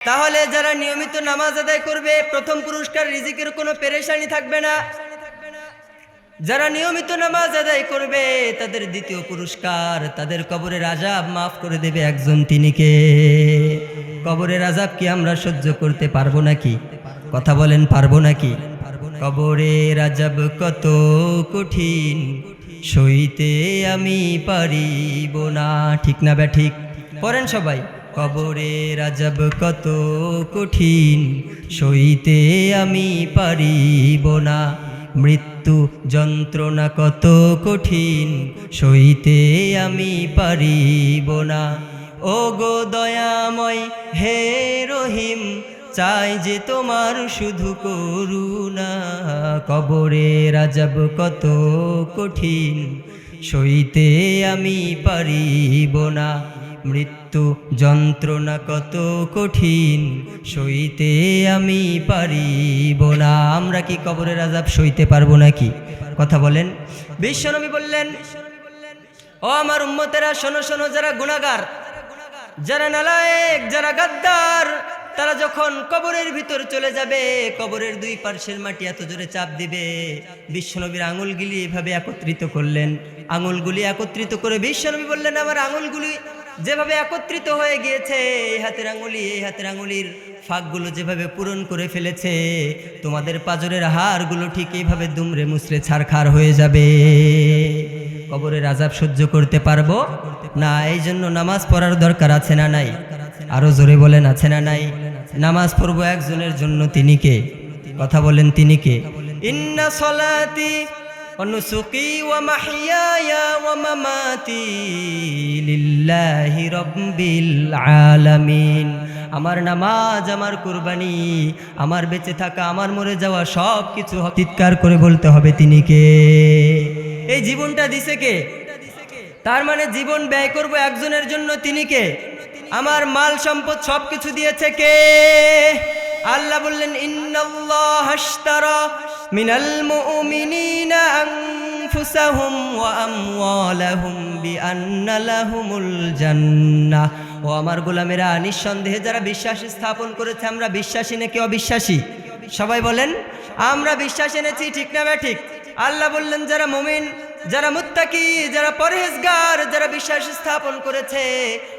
তাহলে যারা নিয়মিত নামাজ আদায় করবে, প্রথম পুরস্কার, রিজিকের কোনো পেরেশানি থাকবে না। যারা নিয়মিত নামাজ আদায় করবে, তাদের দ্বিতীয় পুরস্কার, তাদের কবরের আজাব মাফ করে দেবে একজন তিনিকে। কবরের আজাব কি আমরা সহ্য করতে পারব নাকি? কথা বলেন, পারব নাকি? কবরের আজাব কত কঠিন, সইতে আমি পারিব না। ঠিক না ব্যা ঠিক? পড়েন সবাই। কবরের আজাব কত কঠিন, সইতে আমি পারিব না। মৃত্যু যন্ত্রণা কত কঠিন, সইতে আমি পারিব না। ও গো দয়াময়, হে রহিম, চাই যে তোমার শুধু করুণা। কবরে রাজাব কত কঠিন, সইতে আমি পারিব না। মৃত্যু যন্ত্রণা, কত কঠিন, সইতে আমি পারিব না। আমরা কি কবরের আজাব সইতে পারব নাকি? কথা বলেন। বিশ্বনবী বললেন, ও আমার উম্মতেরা, শোনো শোনো, যারা গুণাগার যারা নালায়েক, যারা গাদ্দার, তারা যখন কবরের ভিতর চলে যাবে, কবরের দুই পার্শ্বের মাটি এত জোরে চাপ দিবে। বিশ্বনবীর আঙুলগুলি এভাবে একত্রিত করলেন। আঙুলগুলি একত্রিত করে বিশ্বনবী বললেন, আমার আঙুলগুলি যেভাবে একত্রিত হয়ে গিয়েছে এই হাতের আঙুলি এই হাতের আঙুলির ফাঁকগুলো যেভাবে পূরণ করে ফেলেছে তোমাদের পাজরের হাড়গুলো ঠিক এইভাবে দুমড়ে মুসড়ে ছারখার হয়ে যাবে। কবরের আজাব সহ্য করতে পারব? না এই জন্য নামাজ পড়ার দরকার আছে না নাই? আরও জোরে বলেন আছে না নাই? নামাজ পড়ব একজনের জন্য তিনি কে? কথা বলেন তিনি কে? ইন্না সলাতি ونسقي ومحياي ومماتي لله رب العالمين আমার নামাজ আমার কুরবানি আমার বেঁচে থাকা আমার মরে যাওয়া সব কিছু চিৎকার করে বলতে হবে তিনি কে এই জীবনটা দিছে কে তার মানে জীবন ব্যয় করব একজনের জন্য তিনি কে আমার মাল সম্পদ সব কিছু দিয়েছে কে আল্লাহ বললেন ও আমার গোলামেরা, নিঃসন্দেহে যারা বিশ্বাস স্থাপন করেছে, আমরা বিশ্বাসী নাকি অবিশ্বাসী? সবাই বলেন, আমরা বিশ্বাস এনেছি, ঠিক না ঠিক? আল্লাহ বললেন, যারা মুমিন যারা মুত্তাকি, যারা পরহেজগার, যারা বিশ্বাস স্থাপন করেছে,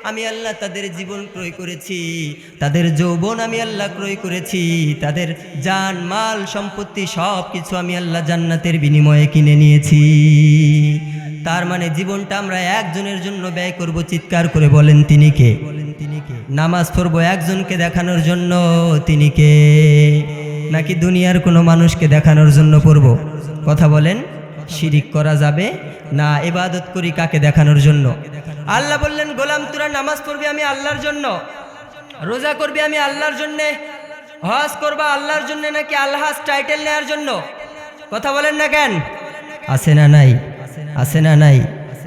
আমি আল্লাহ তাদের জীবন ক্রয় করেছি, তাদের যৌবন আমি আল্লাহ ক্রয় করেছি, তাদের জান, মাল, সম্পত্তি সব কিছু আমি আল্লাহ জান্নাতের বিনিময়ে কিনে নিয়েছি। তার মানে জীবনটা আমরা একজনের জন্য ব্যয় করব, চিৎকার করে বলেন তিনি কে? নামাজ পড়ব একজনকে দেখানোর জন্য তিনি কে? নাকি দুনিয়ার কোনো মানুষকে দেখানোর জন্য পড়ব? কথা বলেন। শিরিক করা যাবে? না এবাদত করি কাকে দেখানোর জন্য? আল্লাহ বললেন, গোলাম, তোরা নামাজ পড়বি আমি আল্লাহর জন্য? রোজা করবি আমি আল্লাহর জন্যে? হজ করবা আল্লাহর জন্য নাকি আল্লাহ টাইটেল নেওয়ার জন্য? কথা বলেন না কেন? আছে না নাই? আছে না নাই?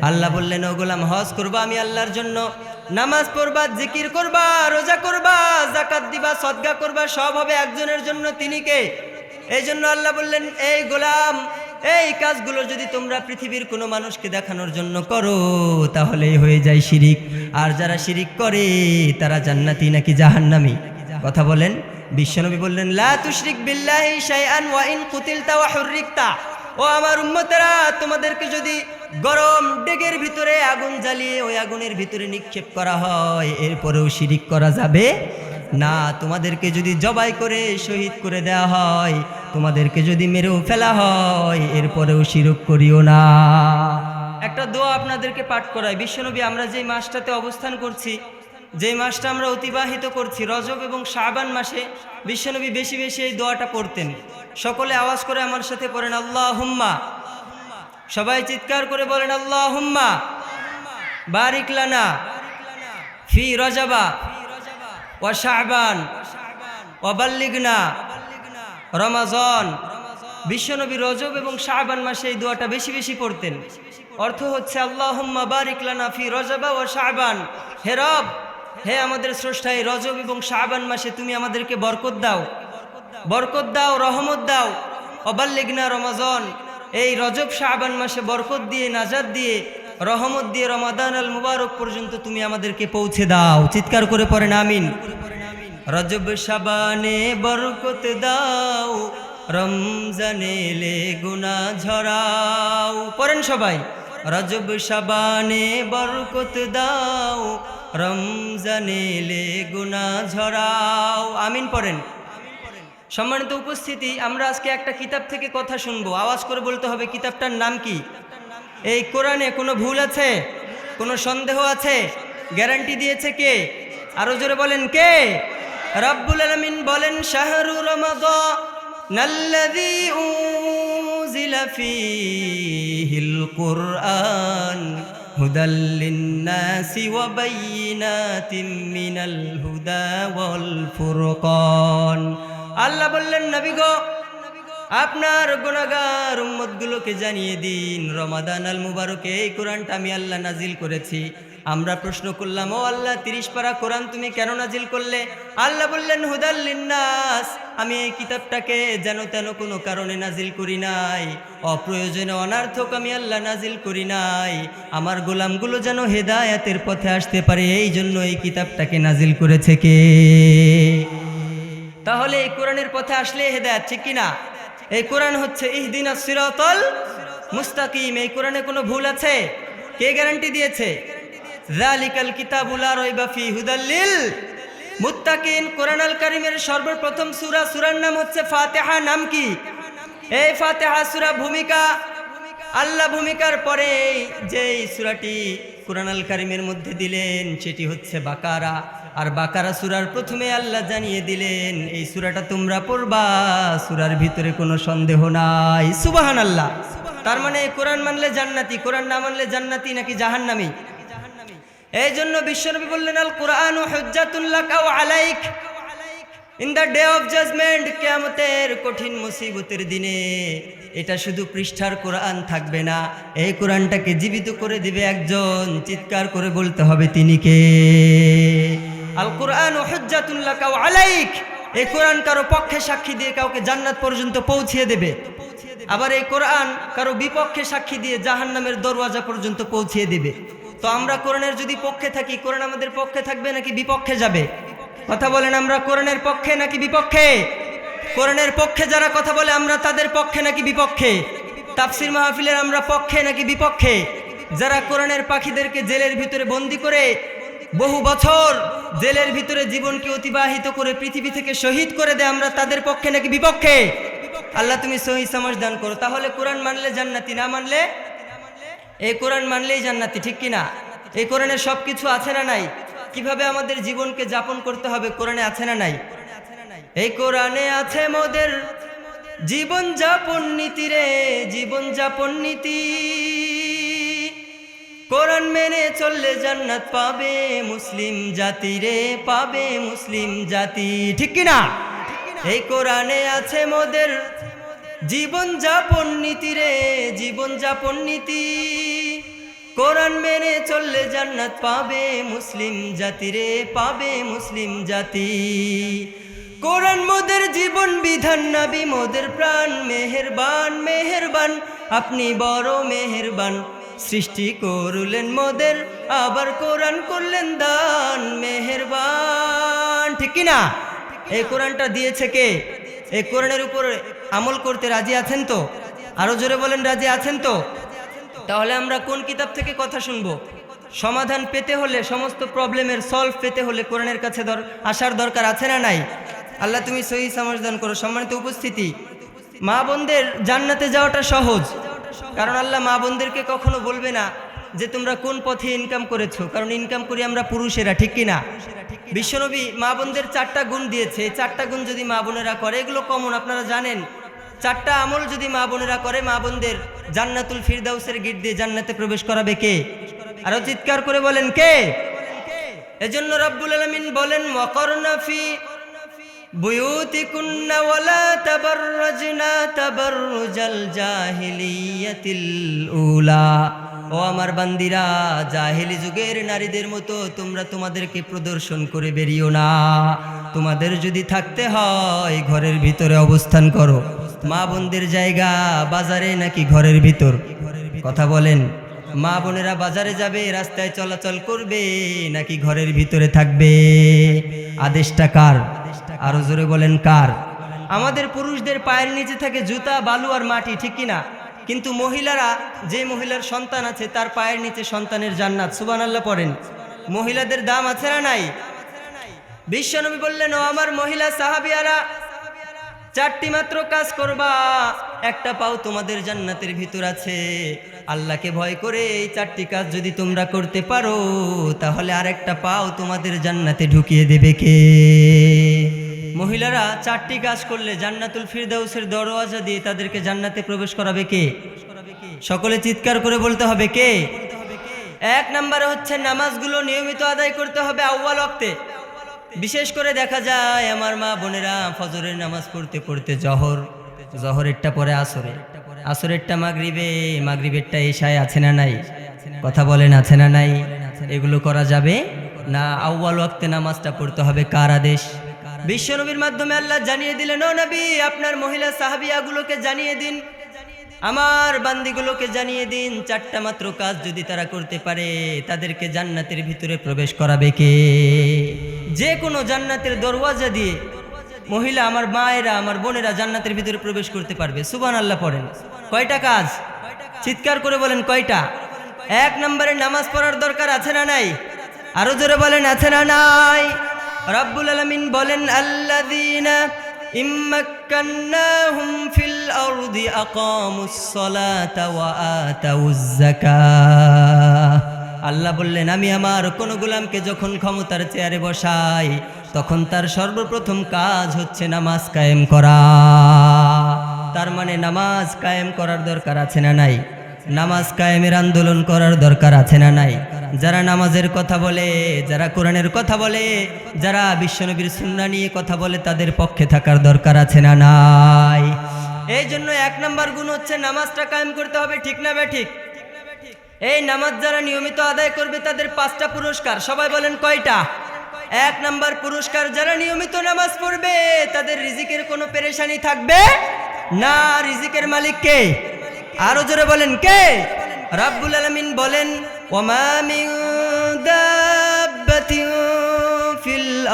আল্লাহ বললেন, ও গোলাম, হজ করবা আমি আল্লাহর জন্য? নামাজ পড়বা, জিকির করবা, রোজা করবা জাকাত দিবা, সদগা করবা, সব হবে একজনের জন্য। তিনি কে? এই জন্য আল্লাহ বললেন, এই গোলাম এই কাজগুলো যদি তোমরা পৃথিবীর কোনো মানুষকে দেখানোর জন্য করো, তাহলেই হয়ে যায় শিরিক। আর যারা শিরিক করে, তারা জান্নাতি নাকি জাহান্নামি? কথা বলেন, বিশ্বনবী বললেন, লা তুশরিক বিল্লাহি শাইআন ওয়া ইন কুতিলতা ওয়া হুররিকতা। ও আমার উম্মতেরা, তোমাদেরকে যদি গরম ডেগের ভিতরে আগুন জ্বালিয়ে ওই আগুনের ভিতরে নিক্ষেপ করা হয়, এরপরেও শিরিক করা যাবে না, তোমাদেরকে যদি জবাই করে শহীদ করে দেওয়া হয়, তোমাদেরকে যদি মেরেও ফেলা হয়, এরপরেও শিরক করিও না। একটা দোয়া আপনাদেরকে পাঠ করায় বিশ্বনবী, আমরা যেই মাসটাতে অবস্থান করছি, যেই মাসটা আমরা অতিবাহিত করছি, রজব এবং শাবান মাসে বিশ্বনবী বেশি বেশি এই দোয়াটা পড়তেন। সকলে আওয়াজ করে আমার সাথে পড়েন আল্লাহ হুম্মা সবাই চিৎকার করে বলেন আল্লাহ হুম্মা বারিক লানা ফি রজাবা। ও শাহবান ও বাল্লিগনা, রমাজন। বিশ্বনবী রজব এবং শাহবান মাসে এই দোয়াটা বেশি বেশি পড়তেন। অর্থ হচ্ছে আল্লাহ বারিক লানা ফি রজাবা ও শাহবান হে রব, হে আমাদের স্রষ্টা, এই রজব এবং শাহবান মাসে তুমি আমাদেরকে বরকত দাও। বরকত দাও, রহমত দাও। অবাল্লিগনা রমাজন। এই রজব শাহবান মাসে বরকত দিয়ে, নাজাদ দিয়ে রহমত দিয়ে রমাদান আল মুবারক পর্যন্ত তুমি আমাদেরকে পৌঁছে দাও। চিৎকার করে পড়েন, আমিন। রজব সাবানে বরকত দাও, রমজানে লে গুনা ঝরাও। পড়েন সবাই। রজব সাবানে বরকত দাও, রমজানে লে গুনা ঝরাও। আমিন পড়েন। সম্মানিত উপস্থিতি, আমরা আজকে একটা কিতাব থেকে কথা শুনব। আওয়াজ করে বলতে হবে, কিতাবটার নাম কি? এই কোরআনে কোনো ভুল আছে? কোনো সন্দেহ আছে? গ্যারান্টি দিয়েছে কে? আরও জোরে বলেন কে? রব্বুল আলামিন বলেন, শাহরু রমাদান নাল্লাযী উনজিলা ফীহিল কুরআন হুদাল লিন-নাসি ওয়া বাইয়িনাতিম মিনাল হুদা ওয়াল ফুরকান। আল্লাহ বললেন, নবী গো আপনার গুণাগার উম্মতগুলোকে জানিয়ে দিন, রমাদান আল মুবারকে, এই কোরআনটা আমি আল্লাহ নাজিল করেছি। আমরা প্রশ্ন করলাম, ও আল্লাহ, তিরিশ পারা কোরআন তুমি কেন নাজিল করলে? আল্লাহ বললেন হুদাল্লিন্নাস আমি এই কিতাবটাকে যেন তেন কোনো কারণে নাজিল করি নাই। অপ্রয়োজনে অনার্থক আমি আল্লাহ নাজিল করি নাই। আমার গোলামগুলো যেন হেদায়াতের পথে আসতে পারে, এই জন্য এই কিতাবটাকে নাজিল করেছে কে? তাহলে এই কোরআনের পথে আসলে হেদায়াত ঠিক কিনা? এই কোরআন হচ্ছে ইহদিন সিরাতল মুস্তাকিম। এই কোরআনে কোনো ভুল আছে? কে গ্যারান্টি দিয়েছে? জালিকাল কিতাবুলা রইবা ফি হুদাল্লিল কারিমের সর্বপ্রথম সূরা, সূরার নাম হচ্ছে নাম কি? ভূমিকা, আল্লাহ ভূমিকার পরে যেই সূরাটি কোরআন আল কারিমের মধ্যে দিলেন, সেটি হচ্ছে বাকারা। আর বাকারা সুরার প্রথমে আল্লাহ জানিয়ে দিলেন, এই সুরাটা তোমরা পড়বা, সুরার ভিতরে কোনো সন্দেহ নাই। সুবাহান আল্লাহ তার মানে কোরআন মানলে জান্নাতি, কোরআন না মানলে জান্নাতি নাকি জাহান্নামি? এই জন্য বিশ্বনবী বললেন, আল কোরআন কাউ alike. In the day of judgment, কেয়ামতের কঠিন মুসিবতের দিনে এটা শুধু পৃষ্ঠার কোরআন থাকবে না, এই কোরআনটাকে জীবিত করে দিবে একজন, চিৎকার করে বলতে হবে তিনি কে? আল কোরআন কাউ আলাইক। এই কোরআন কারও পক্ষে সাক্ষী দিয়ে কাউকে জান্নাত পর্যন্ত পৌঁছিয়ে দেবে। আবার এই কোরআন কারও বিপক্ষে সাক্ষী দিয়ে জাহান্নামের দরওয়াজা পর্যন্ত পৌঁছিয়ে দেবে। তো আমরা কোরআনের যদি পক্ষে থাকি, কোরআন আমাদের পক্ষে থাকবে নাকি বিপক্ষে যাবে? কথা বলেন, আমরা কোরআনের পক্ষে নাকি বিপক্ষে? কোরআনের পক্ষে যারা কথা বলে, আমরা তাদের পক্ষে নাকি বিপক্ষে? তাফসির মাহফিলের আমরা পক্ষে নাকি বিপক্ষে? যারা কোরআনের পাখিদেরকে জেলের ভিতরে বন্দি করে বহু বছর জেলের ভিতরে জীবনকে অতিবাহিত করে পৃথিবী থেকে শহীদ করে দেয়, আমরা তাদের পক্ষে নাকি বিপক্ষে? আল্লাহ তুমি সহি সমাজ দান করো। তাহলে কোরআন মানলে জান্নাতি, না মানলে? এই কোরআন মানলেই জান্নাতি, ঠিক কিনা? এই কোরআনে সব কিছু আছে না নাই? কীভাবে আমাদের জীবনকে যাপন করতে হবে, কোরআনে আছে না নাই? এই কোরআনে আছে মোদের জীবন যাপন নীতি রে, জীবন যাপন নীতি। কোরআন মেনে চললে জান্নাত পাবে মুসলিম জাতি রে, পাবে মুসলিম জাতি। ঠিক কিনা এই কোরআনে আছে মোদের জীবন যাপন নীতি রে, জীবন যাপন নীতি। কোরআন মেনে চললে জান্নাত পাবে মুসলিম জাতি রে, পাবে মুসলিম জাতি। কোরআন মোদের জীবন বিধান, নাবি মোদের প্রাণ, মেহেরবান মেহেরবান, আপনি বড় মেহেরবান। সৃষ্টি করলেন মোদের, আবার কোরআন করলেন দান, মেহেরবান। ঠিক কিনা এই কোরআনটা দিয়েছে কে? এই কোরআনের উপর আমল করতে রাজি আছেন তো? আরও জোরে বলেন, রাজি আছেন তো? তাহলে আমরা কোন কিতাব থেকে কথা শুনব? সমাধান পেতে হলে, সমস্ত প্রবলেমের সলভ পেতে হলে কোরআনের কাছে আসার দরকার আছে না নাই? আল্লাহ তুমি সহি সমাধান করো। সম্মানিত উপস্থিতি, মা বোনদের জান্নাতে যাওয়াটা সহজ। কারণ আল্লাহ মা বোনদেরকে কখনো বলবে না যে তোমরা কোন পথে ইনকাম করেছ। কারণ ইনকাম করি আমরা পুরুষেরা, ঠিক কিনা বিশ্বনবী মা বোনদের চারটা গুণ দিয়েছে। চারটা গুণ যদি মা বোনেরা করে, এগুলো কমন আপনারা জানেন। চারটা আমল যদি মা বোনেরা করে, মা বোনদের জান্নাতুল ফিরদাউসের গিট দিয়ে জান্নাতে প্রবেশ করাবে কে? আরও চিৎকার করে বলেন কে? এজন্য রব্বুল আলমিন বলেন মকরনাফি بيوتكن ولا تبرجنا تبرج الجاهلية الأولى ও আমার বান্দিরা জাহেলি যুগের নারীদের মতো তোমরা তোমাদেরকে প্রদর্শন করে বেরিও না তোমাদের যদি থাকতে হয় ঘরের ভিতরে অবস্থান করো মা বোনদের জায়গা বাজারে নাকি ঘরের ভিতর কথা বলেন মা বোনেরা বাজারে যাবে রাস্তায় চলাচল করবে নাকি ঘরের ভিতরে থাকবে আদেশটা কার আরও জোরে বলেন, কার? আমাদের পুরুষদের পায়ের নিচে থাকে জুতা, বালু আর মাটি, ঠিক কিনা কিন্তু মহিলারা, যে মহিলার সন্তান আছে, তার পায়ের নিচে সন্তানের জান্নাত। সুবান আল্লাহ পড়েন। মহিলাদের দাম আছে না নাই? বিশ্বনবী বললেন, ও আমার মহিলা সাহাবিয়ারা, চারটি মাত্র কাজ করবা। একটা পাও তোমাদের জান্নাতের ভিতর আছে। আল্লাহকে ভয় করে এই চারটি কাজ যদি তোমরা করতে পারো, তাহলে আর একটা পাও তোমাদের জান্নাতে ঢুকিয়ে দেবে কে? মহিলারা চারটি কাজ করলে জান্নাতুল ফিরদাউসের দরওয়াজা দিয়ে তাদেরকে জান্নাতে প্রবেশ করাবে কে? সকলে চিৎকার করে বলতে হবে কে? এক নম্বরে হচ্ছে নামাজগুলো নিয়মিত আদায় করতে হবে আউ্বাল অক্তে বিশেষ করে দেখা যায় আমার মা বোনেরা ফজরের নামাজ পড়তে পড়তে জহর, জহরেরটা পরে আসরে। আসরেরটা মাগরিবে, মাগরিবেরটা এশায় আছে না নাই? কথা বলেন আছে না নাই? এগুলো করা যাবে না আউ্বাল ওয়াক্তে নামাজটা পড়তে হবে কার আদেশ? বিশ্বনবীর মাধ্যমে আল্লাহ জানিয়ে দিলেন, ও নবী, আপনার মহিলা সাহাবিয়াগুলোকে জানিয়ে দিন। আমার বান্দিগুলোকে জানিয়ে দিন, চারটা মাত্র কাজ যদি তারা করতে পারে, তাদেরকে জান্নাতের ভিতরে প্রবেশ করাবে কে? যে কোনো জান্নাতের দরওয়াজা দিয়ে মহিলা আমার মায়েরা, আমার বোনেরা জান্নাতের ভিতরে প্রবেশ করতে পারবে। সুবান আল্লাহ পড়েন। কয়টা কাজ? চিৎকার করে বলেন কয়টা? এক নম্বরে নামাজ পড়ার দরকার আছে না নাই? আরও জোরে বলেন, আছে না নাই? রব্বুল আলমিন বলেন আল্লাদিনা ইম্মাক্কান্নাহুম আল্লাহ বললেন, আমি আমার কোন গোলামকে যখন ক্ষমতার চেয়ারে বসাই, তখন তার সর্বপ্রথম কাজ হচ্ছে নামাজ কায়েম করা। তার মানে নামাজ কায়েম করার দরকার আছে না নাই? নামাজ কায়েমের আন্দোলন করার দরকার আছে না নাই? যারা নামাজের কথা বলে, যারা কোরআনের কথা বলে, যারা বিশ্বনবীর সুন্না নিয়ে কথা বলে, তাদের পক্ষে থাকার দরকার আছে না নাই? এই জন্য এক নাম্বার গুণ হচ্ছে নামাজটা কায়েম করতে হবে, ঠিক না বে ঠিক? এই নামাজ যারা নিয়মিত আদায় করবে, তাদের পাঁচটা পুরস্কার। সবাই বলেন কয়টা? এক নাম্বার পুরস্কার, যারা নিয়মিত নামাজ পড়বে, তাদের রিজিকের কোনো পেরেশানি থাকবে না। রিজিকের মালিক কে? আরও জোরে বলেন কে? রাব্বুল আলামিন বলেন ফিল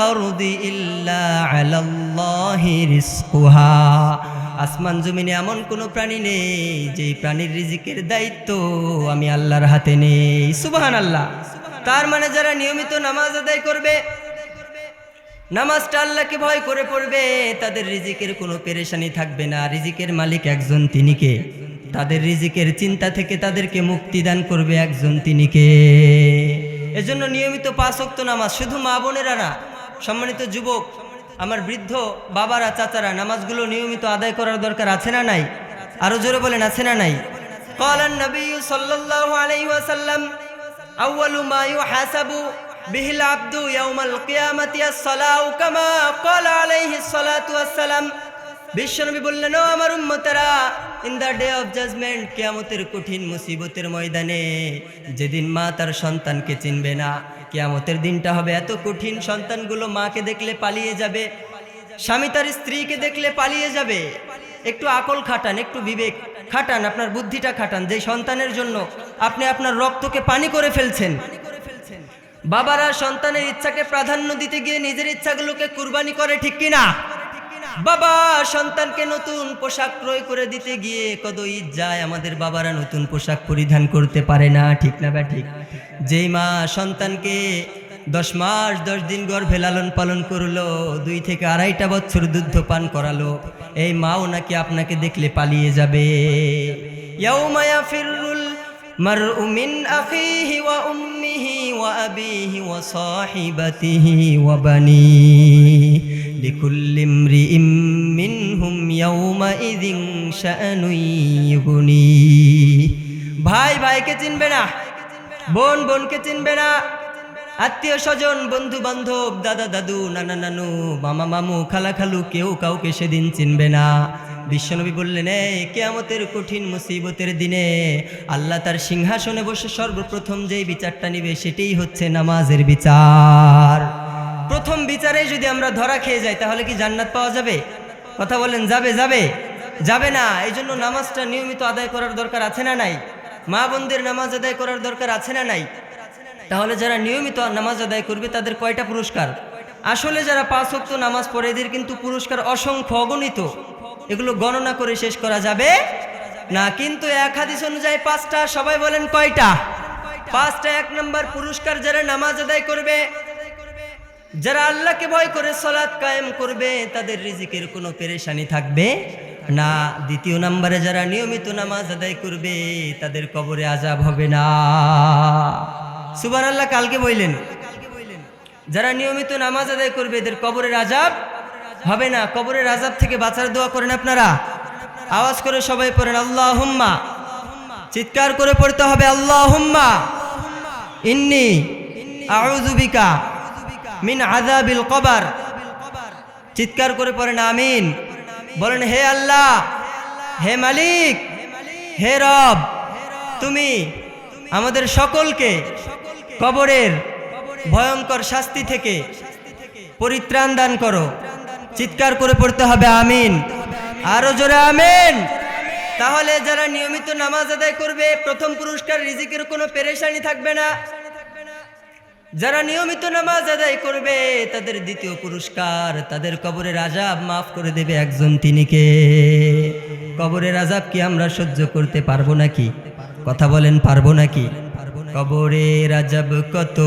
আসমান জমিনে এমন কোনো প্রাণী নেই যে প্রাণীর রিজিকের দায়িত্ব আমি আল্লাহর হাতে নেই। সুবহান আল্লাহ তার মানে যারা নিয়মিত নামাজ আদায় করবে, নামাজটা আল্লাহকে ভয় করে পড়বে, তাদের রিজিকের কোনো পেরেশানি থাকবে না। রিজিকের মালিক একজন, তিনি কে? তাদের রিজিকের চিন্তা থেকে তাদেরকে মুক্তি দান করবে একজন তিনি কে এজন্য নিয়মিত পাঁচ ওয়াক্ত নামাজ শুধু মা বোনেরা না সম্মানিত যুবক আমার বৃদ্ধ বাবারা চাচারা নামাজগুলো নিয়মিত আদায় করার দরকার আছে না নাই আরো জোরে বলেন আছে না নাই قال النبي صلى الله عليه وسلم أول ما يحاسب به العبد يوم القيامة الصلاة كما قال عليه الصلاة والسلام বিশ্বনবী বললেন, ও আমার উম্মতেরা in the day of judgment কেয়ামতের কঠিন মুসিবতের ময়দানে যেদিন মা তার সন্তানকে চিনবে না, কেয়ামতের দিনটা হবে এত কঠিন, সন্তানগুলো মাকে দেখলে পালিয়ে যাবে, স্বামী তার স্ত্রীকে দেখলে পালিয়ে যাবে। একটু আকল খাটান, একটু বিবেক খাটান, আপনার বুদ্ধিটা খাটান, যে সন্তানের জন্য আপনি আপনার রক্তকে পানি করে ফেলছেন। বাবারা সন্তানের ইচ্ছাকে প্রাধান্য দিতে গিয়ে নিজের ইচ্ছাগুলোকে কুরবানি করে ঠিক কিনা? বাবা, সন্তানকে নতুন পোশাক ক্রয় করে দিতে গিয়ে কত ঈদ যায় আমাদের বাবারা নতুন পোশাক পরিধান করতে পারে না, ঠিক না বা ঠিক যেই মা সন্তানকে দশ মাস, দশ দিন গর্ভে লালন পালন করল, দুই থেকে আড়াইটা বছর দুগ্ধ পান করালো, এই মাও নাকি আপনাকে দেখলে পালিয়ে যাবে। আখিহি ওয়া ওয়া ওয়া লিকুল্লি ইমরিইম মিনহুম ইয়াউমাইযিন শাআনুন ইউগনি ভাই ভাইকে চিনবে না? বোন বোনকে চিনবে না? আত্মীয় স্বজন, বন্ধু বান্ধব, দাদা দাদু, নানা নানু, মামা মামু, খালা খালু, কেউ কাউকে সেদিন চিনবে না। বিশ্বনবী বললেন এই কেয়ামতের কঠিন মুসিবতের দিনে আল্লাহ তার সিংহাসনে বসে সর্বপ্রথম যেই বিচারটা নিবে সেটাই হচ্ছে নামাজের বিচার। প্রথম বিচারে যদি আমরা ধরা খেয়ে যাই, তাহলে কি জান্নাত পাওয়া যাবে? কথা বলেন, যাবে যাবে। যাবে না এই জন্য নামাজটা নিয়মিত আদায় করার দরকার আছে না নাই? মা বোনদের নামাজ আদায় করার দরকার আছে না নাই? তাহলে যারা নিয়মিত নামাজ আদায় করবে, তাদের কয়টা পুরস্কার? আসলে যারা পাঁচ ওয়াক্ত নামাজ পড়ে, এদের কিন্তু পুরস্কার অসংখ্য অগণিত। এগুলো গণনা করে শেষ করা যাবে না, কিন্তু এক হাদিস অনুযায়ী পাঁচটা, সবাই বলেন কয়টা? পাঁচটা, এক নম্বর পুরস্কার যারা নামাজ আদায় করবে যারা আল্লাহকে ভয় করে সলাৎ কায়েম করবে, তাদের রিজিকের কোনো পেরেশানি থাকবে না। দ্বিতীয় নম্বরে যারা নিয়মিত নামাজ আদায় করবে, তাদের কবরে আজাব হবে না। সুবান আল্লাহ কালকে বললেন, যারা নিয়মিত নামাজ আদায় করবে, এদের কবরের আজাব হবে না। কবরের আজাব থেকে বাঁচার দোয়া করেন আপনারা। আওয়াজ করে সবাই পড়েন আল্লাহ হুম্মা চিৎকার করে পড়তে হবে আল্লাহ হুম্মা ইন্নি আউযুবিকা মিন আযাবিল কবার। চিৎকার করে পড়েন, আমিন। বলেন, হে আল্লাহ, হে মালিক, হে রব, তুমি আমাদের সকলকে কবরের ভয়ঙ্কর শাস্তি থেকে পরিত্রাণ দান করো। চিৎকার করে পড়তে হবে, আমিন। আরও জোরে, আমিন। তাহলে যারা নিয়মিত নামাজ আদায় করবে, প্রথম পুরস্কার রিজিকের কোনো পেরেশানি থাকবে না। যারা নিয়মিত নামাজ আদায় করবে, তাদের দ্বিতীয় পুরস্কার, তাদের কবরের আজাব মাফ করে দেবে একজন তিনিকে। কবরের আজাব কি আমরা সহ্য করতে পারব নাকি? কথা বলেন, পারব নাকি? কবরের আজাব কত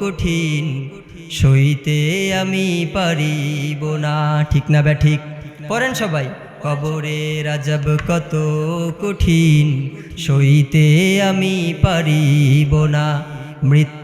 কঠিন, সইতে আমি পারিব না। ঠিক না ব্যা, ঠিক? পড়েন সবাই। কবরে আজাব কত কঠিন, সইতে আমি পারিব না। মৃত্যু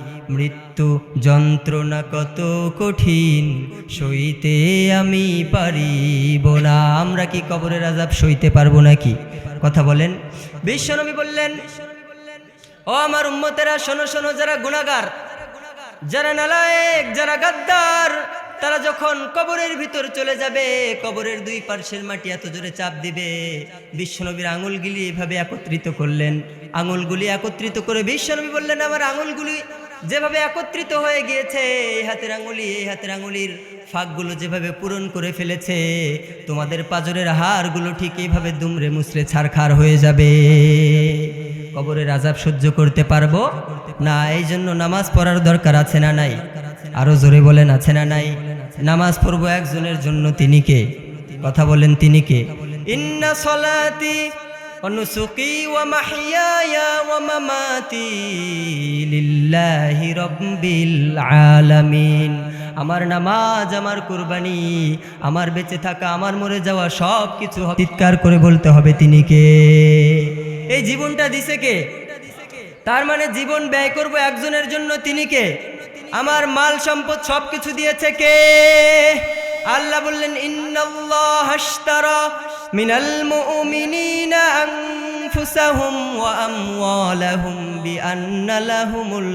মৃত্যু যন্ত্রণা কত কঠিন, সইতে আমি পারিব না। আমরা কি কবরের আজাব সইতে পারব নাকি? কথা বলেন। বিশ্বনবী বললেন, ও আমার উম্মতেরা, শোনো শোনো, যারা গুণাগার যারা নালায়েক, যারা গাদ্দার, তারা যখন কবরের ভিতর চলে যাবে, কবরের দুই পার্শ্বের মাটি এত জোরে চাপ দিবে। বিশ্বনবীর আঙুলগুলি এভাবে একত্রিত করলেন। আঙুলগুলি একত্রিত করে বিশ্বনবী বললেন, আমার আঙুলগুলি যেভাবে একত্রিত হয়ে গিয়েছে, এই হাতের আঙুলি, এই হাতের আঙুলির ফাঁকগুলো যেভাবে পূরণ করে ফেলেছে, তোমাদের পাজরের হাড়গুলো ঠিক এইভাবে দুমড়ে মুসড়ে ছারখার হয়ে যাবে। কবরের আজাব সহ্য করতে পারব? না এই জন্য নামাজ পড়ার দরকার আছে না নাই? আরও জোরে বলেন, আছে না নাই? নামাজ পড়ব একজনের জন্য তিনি কে? কথা বলেন তিনি কে? ইন্না সলাতি অনুসুকি ওয়া রাব্বিল আলামিন। আমার নামাজ, আমার কুরবানি, আমার বেঁচে থাকা, আমার মরে যাওয়া সব কিছু চিৎকার করে বলতে হবে তিনি কে? এই জীবনটা দিছে কে? তার মানে জীবন ব্যয় করব একজনের জন্য তিনি কে? আমার মাল সম্পদ সব কিছু দিয়েছে কে? আল্লাহ বললেন, ইন্নাল্লাহ হাশতারা মিনাল মুমিনিনা আনফুসাহুম ওয়া আমওয়ালাহুম বিআন্না লাহুমুল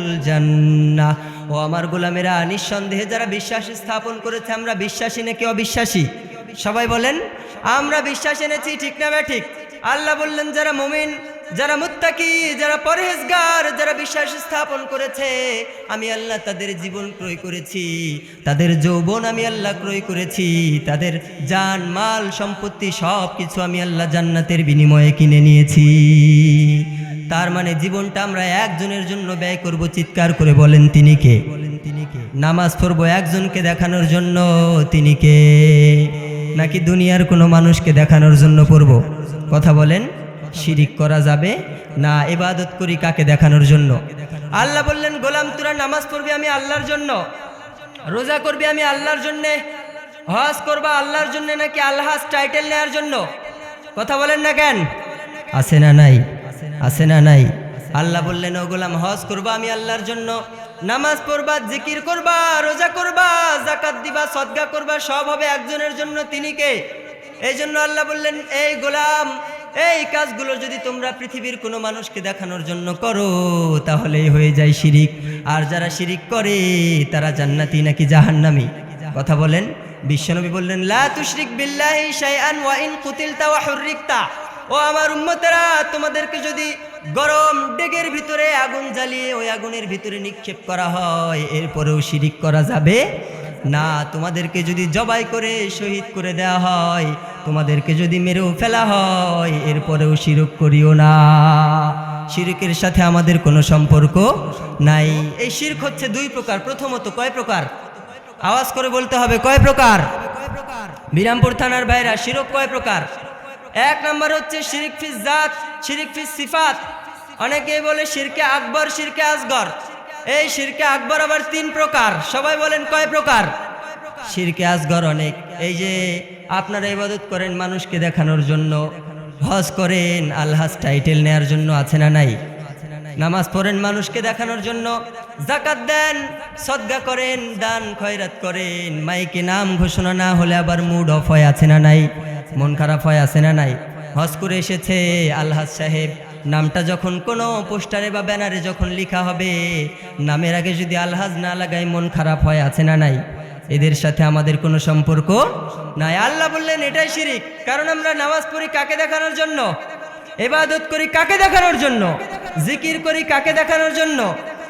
আমার গোলামেরা, নিঃসন্দেহে যারা বিশ্বাস স্থাপন করেছে, আমরা বিশ্বাসী নাকি অবিশ্বাসী? সবাই বলেন, আমরা বিশ্বাস এনেছি, ঠিক না ঠিক? আল্লাহ বললেন, যারা মুমিন যারা মুত্তাকি, যারা পরহেজগার, যারা বিশ্বাস স্থাপন করেছে, আমি আল্লাহ তাদের জীবন ক্রয় করেছি, তাদের যৌবন আমি আল্লাহ ক্রয় করেছি, তাদের জান, মাল, সম্পত্তি সব কিছু আমি আল্লাহ জান্নাতের বিনিময়ে কিনে নিয়েছি। তার মানে জীবনটা আমরা একজনের জন্য ব্যয় করব, চিৎকার করে বলেন তিনি কে? নামাজ পড়ব একজনকে দেখানোর জন্য তিনি কে? নাকি দুনিয়ার কোনো মানুষকে দেখানোর জন্য পড়ব? কথা বলেন। শিরিক করা যাবে? না এবাদত করি কাকে দেখানোর জন্য? আল্লাহ বললেন, গোলাম, তোরা নামাজ পড়বি আমি আল্লাহর জন্য? রোজা করবি আমি আল্লাহর জন্যে? হজ করবা আল্লাহর জন্য নাকি আল্লাহ টাইটেল নেওয়ার জন্য? কথা বলেন না কেন? আছে না নাই? আছে না নাই? আল্লাহ বললেন, ও গোলাম, হজ করবা আমি আল্লাহর জন্য? নামাজ পড়বা, জিকির করবা, রোজা করবা জাকাত দিবা, সদগা করবা, সব হবে একজনের জন্য। তিনি কে? এই জন্য আল্লাহ বললেন, এই গোলাম এই কাজগুলো যদি তোমরা পৃথিবীর কোনো মানুষকে দেখানোর জন্য করো, তাহলেই হয়ে যায় শিরিক। আর যারা শিরিক করে, তারা জান্নাতি নাকি জাহান্নামি? কথা বলেন। বিশ্বনবী বললেন, লা তুশরিক বিল্লাহি শাইআন ওয়া ইন কুতিলতা ওয়া হুররিকতা। ও আমার উম্মতেরা, তোমাদেরকে যদি গরম ডেগের ভিতরে আগুন জ্বালিয়ে ওই আগুনের ভিতরে নিক্ষেপ করা হয়, এরপরেও শিরিক করা যাবে না, তোমাদেরকে যদি জবাই করে শহীদ করে দেওয়া হয়, তোমাদেরকে যদি মেরেও ফেলা হয়, এরপরেও শিরক করিও না। শিরকের সাথে আমাদের কোনো সম্পর্ক নাই। এই শিরক হচ্ছে দুই প্রকার। প্রথমত কয় প্রকার? আওয়াজ করে বলতে হবে, কয় প্রকার? বিরামপুর থানার ভাইরা শিরক কয় প্রকার? এক নম্বর হচ্ছে শিরিক ফিস জাত, শিরিক ফিস সিফাত। অনেকেই বলে শিরকে আকবর, শিরকে আসগর। এই শিরকে আকবর আবার তিন প্রকার। সবাই বলেন কয় প্রকার? শিরকে আসগর অনেক। এই যে আপনারা ইবাদত করেন মানুষকে দেখানোর জন্য, হজ করেন আলহাজ টাইটেল নেয়ার জন্য আছে না নাই? নামাজ পড়েন মানুষকে দেখানোর জন্য জাকাত দেন, সদ্গা করেন, দান, খয়রাত করেন, মাইকে নাম ঘোষণা না হলে আবার মুড অফ হয় আছে না নাই? মন খারাপ হয় আছে না নাই? হজ করে এসেছে আলহাজ সাহেব। নামটা যখন কোনো পোস্টারে বা ব্যানারে যখন লেখা হবে, নামের আগে যদি আলহাজ না লাগাই মন খারাপ হয়, আছে না নাই? এদের সাথে আমাদের কোনো সম্পর্ক নাই। আল্লাহ বললেন, এটাই শিরিক। কারণ আমরা নামাজ পড়ি কাকে দেখানোর জন্য? এবাদত করি কাকে দেখানোর জন্য? জিকির করি কাকে দেখানোর জন্য?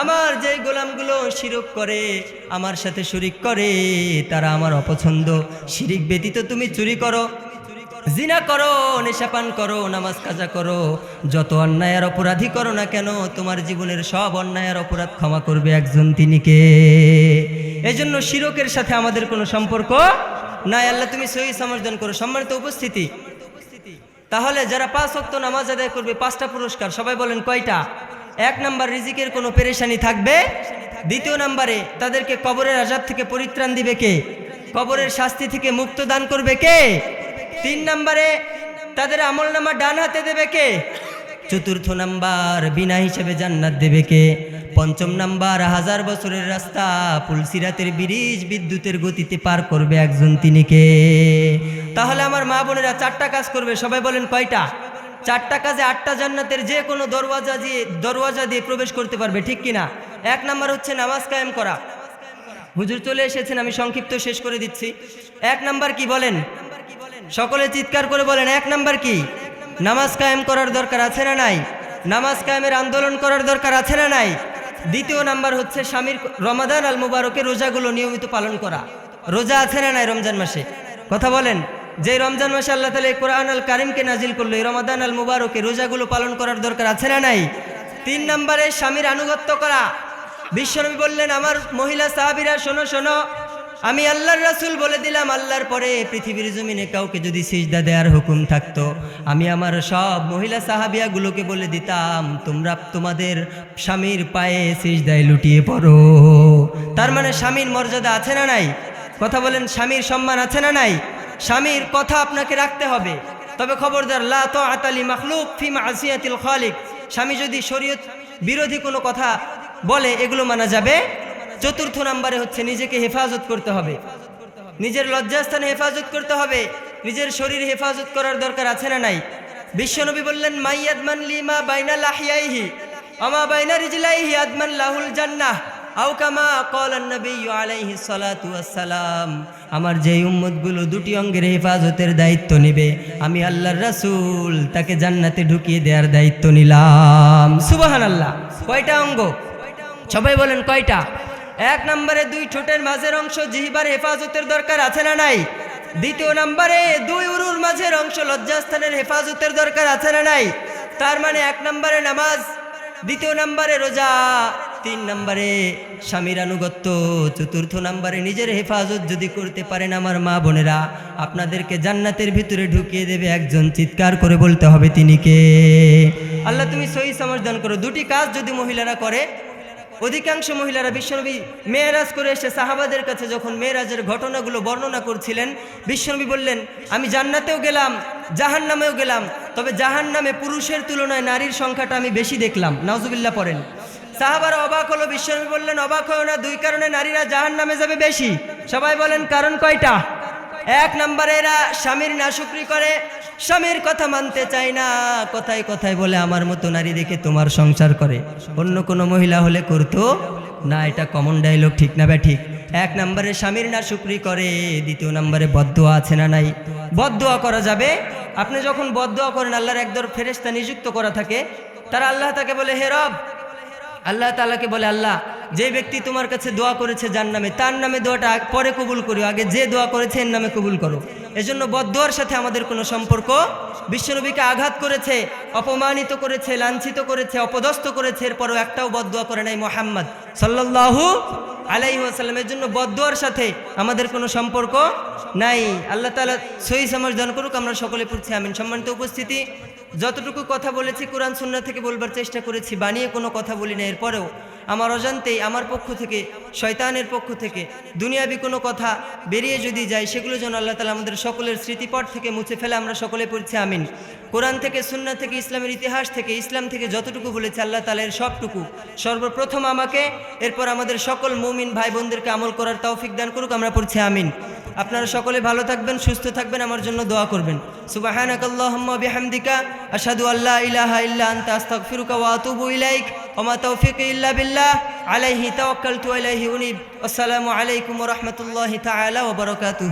আমার যে গোলামগুলো শিরক করে, আমার সাথে শরিক করে, তারা আমার অপছন্দ। শিরিক ব্যতীত তুমি চুরি করো, জিনা করো নেশাপান করো, নামাজ কাজা করো। যত অন্যায়ের অপরাধী করো না কেন, তোমার জীবনের সব অন্যায়ের অপরাধ ক্ষমা করবে একজন তিনি কে? এই জন্য শিরকের সাথে আমাদের কোনো সম্পর্ক নাই। আল্লাহ, তুমি সহি সমর্থন করো। সম্মানিত উপস্থিতি। তাহলে যারা পাঁচ অক্ত নামাজ আদায় করবে, পাঁচটা পুরস্কার, সবাই বলেন কয়টা? এক নাম্বার রিজিকের কোনো পেরেশানি থাকবে? দ্বিতীয় নাম্বারে, তাদেরকে কবরের আজাব থেকে পরিত্রাণ দিবে কে? কবরের শাস্তি থেকে মুক্ত দান করবে কে? তিন নাম্বারে, তাদের আমল নামা ডান হাতে দেবে কে? চতুর্থ নাম্বার, বিনা হিসেবে জান্নাত দেবে কে? পঞ্চম নাম্বার, হাজার বছরের রাস্তা, পুলসিরাতের ব্রিজ বিদ্যুতের গতিতে পার করবে একজন তিনি কে? তাহলে আমার মা বোনেরা চারটা কাজ করবে, সবাই বলেন কয়টা? চারটা কাজে আটটা জান্নাতের যে কোনো দরওয়াজা দিয়ে দরওয়াজা দিয়ে প্রবেশ করতে পারবে, ঠিক কিনা? এক নাম্বার হচ্ছে নামাজ কায়েম করা। হুজুর চলে এসেছেন, আমি সংক্ষিপ্ত শেষ করে দিচ্ছি। এক নাম্বার কি বলেন? সকলে চিৎকার করে বলেন, এক নাম্বার কি? নামাজ কায়েম করার দরকার আছে না নাই? নামাজ কায়েমের আন্দোলন করার দরকার আছে না নাই? দ্বিতীয় নাম্বার হচ্ছে স্বামীর রমাদান আল মুবারকের রোজাগুলো নিয়মিত পালন করা। রোজা আছে না নাই রমজান মাসে? কথা বলেন। যে রমজান মাসে আল্লাহ তালা এই কোরআন আল কারিমকে নাজিল করল, এই রমাদান আল মুবারকে রোজাগুলো পালন করার দরকার আছে না নাই? তিন নম্বরে স্বামীর আনুগত্য করা। বিশ্বনবী বললেন, আমার মহিলা সাহাবিরা, শোনো শোনো, আমি আল্লাহর রাসূল বলে দিলাম, আল্লাহর পরে পৃথিবীর জমিনে কাউকে যদি সিজদা দেওয়ার হুকুম থাকতো, আমি আমার সব মহিলা সাহাবিয়াগুলোকে বলে দিতাম, তোমরা তোমাদের স্বামীর পায়ে সিজদায় লুটিয়ে পড়ো। তার মানে স্বামীর মর্যাদা আছে না নাই? কথা বলেন, স্বামীর সম্মান আছে না নাই? স্বামীর কথা আপনাকে রাখতে হবে। তবে খবরদার, লা তো আতালি মখলুক ফিম আসিয়াতিল খালিক। স্বামী যদি শরীয়ত বিরোধী কোনো কথা বলে, এগুলো মানা যাবে। চতুর্থ নাম্বারে হচ্ছে নিজেকে হেফাজত করতে হবে। নিজের লজ্জাস্থানে হেফাজত করতে হবে। নিজের শরীর হেফাজত করার দরকার আছে না নাই? বিশ্বনবী বললেন মাইয়াদমান লিমা বাইনা লাহিয়াইহি, আমা বাইনা রিজলাইহি আদমান লাহুল জান্নাহ। আও কামা কলান নবী আলাইহি সালাতু ওয়াসসালাম, আমার যে উম্মতগুলো দুটি অঙ্গের হেফাজতের দায়িত্ব নেবে, আমি আল্লাহর রাসূল, তাকে জান্নাতে ঢুকিয়ে দেওয়ার দায়িত্ব নিলাম। সুবহানাল্লাহ। কয়টা অঙ্গ? সবাই বলেন কয়টা? এক নম্বরে দুই ঠোঁটের মাঝের অংশ জিহিবার হেফাজতের দরকার আছে না নাই? দ্বিতীয় নম্বরে দুই উরুর মাঝের অংশ লজ্জাস্থানের হেফাজতের দরকার আছে না নাই? তার মানে এক নম্বরে নামাজ, দ্বিতীয় নম্বরে রোজা তিন নম্বরে স্বামীর আনুগত্য, চতুর্থ নম্বরে নিজের হেফাজত যদি করতে পারেন আমার মা বোনেরা, আপনাদেরকে জান্নাতের ভিতরে ঢুকিয়ে দেবে একজন চিৎকার করে বলতে হবে তিনি কে? আল্লাহ তুমি সহি সমাজদান করো। দুটি কাজ যদি মহিলারা করে, অধিকাংশ মহিলারা বিশ্বনবী মেয়েরাজ করে এসে সাহাবাদের কাছে যখন মেয়েরাজের ঘটনাগুলো বর্ণনা করছিলেন, বিশ্বনবী বললেন, আমি জান্নাতেও গেলাম জাহান নামেও গেলাম, তবে জাহান নামে পুরুষের তুলনায় নারীর সংখ্যাটা আমি বেশি দেখলাম। নাউজুবিল্লাহ পড়েন। সাহাবারা অবাক হলো, বিশ্বনবী বললেন, অবাক হয় না, দুই কারণে নারীরা জাহান নামে যাবে বেশি। সবাই বলেন, কারণ কয়টা? এক নম্বরে এরা স্বামীর নাশুকরি করে, স্বামীর কথা মানতে চায় না, কথায় কথায় বলে, আমার মতো নারী দেখে তোমার সংসার করে। অন্য কোনো মহিলা হলে করতো না, এটা কমন ডায়লগ ঠিক না ব্যা ঠিক? এক নম্বরে স্বামীর নাশুকরি করে, দ্বিতীয় নম্বরে বদদোয়া আছে না নাই? বদদোয়া করা যাবে? আপনি যখন বদদোয়া করেন, আল্লাহর একদর ফেরেস্তা নিযুক্ত করা থাকে, তারা আল্লাহ তাকে বলে, হে রব আল্লাহ তালাকে বলে, আল্লাহ, যে ব্যক্তি তোমার কাছে দোয়া করেছে যার নামে তার নামে দোয়াটা পরে কবুল করিও। আগে যে দোয়া করেছে, এর নামে কবুল করো। এজন্য বদোয়ার সাথে আমাদের কোনো সম্পর্ক বিশ্বনবীকে আঘাত করেছে, অপমানিত করেছে, লাঞ্ছিত করেছে, অপদস্থ করেছে, এরপরও একটাও বদোয়া করে নাই মোহাম্মদ সাল্লাল্লাহু আলাইহি ওয়াসাল্লামের জন্য বদোয়ার সাথে আমাদের কোনো সম্পর্ক নাই। আল্লাহ তালা সহি সমাজ দান করুক, আমরা সকলে পড়ছি, আমিন। সম্মানিত উপস্থিতি যতটুকু কথা বলেছি কোরআন সুন্না থেকে বলবার চেষ্টা করেছি, বানিয়ে কোনো কথা বলি না। এরপরেও আমার অজান্তেই, আমার পক্ষ থেকে শয়তানের পক্ষ থেকে। দুনিয়াবি কোনো কথা বেরিয়ে যদি যায়, সেগুলো যেন আল্লাহ তালা আমাদের সকলের স্মৃতিপট থেকে মুছে ফেলে, আমরা সকলে পড়ছি, আমিন। কোরআন থেকে সুন্না থেকে, ইসলামের ইতিহাস থেকে, ইসলাম থেকে যতটুকু বলেছে, আল্লাহ তালা এর সবটুকু। সর্বপ্রথম আমাকে, এরপর আমাদের সকল মুমিন ভাই বোনদেরকে আমল করার তৌফিক দান করুক, আমরা পড়ছি, আমিন। আপনারা সকলে ভালো থাকবেন, সুস্থ থাকবেন, আমার জন্য দোয়া করবেন। আল্লা ইলাহা বিল্লাহ أنيب. والسلام عليكم ورحمة الله تعالى وبركاته.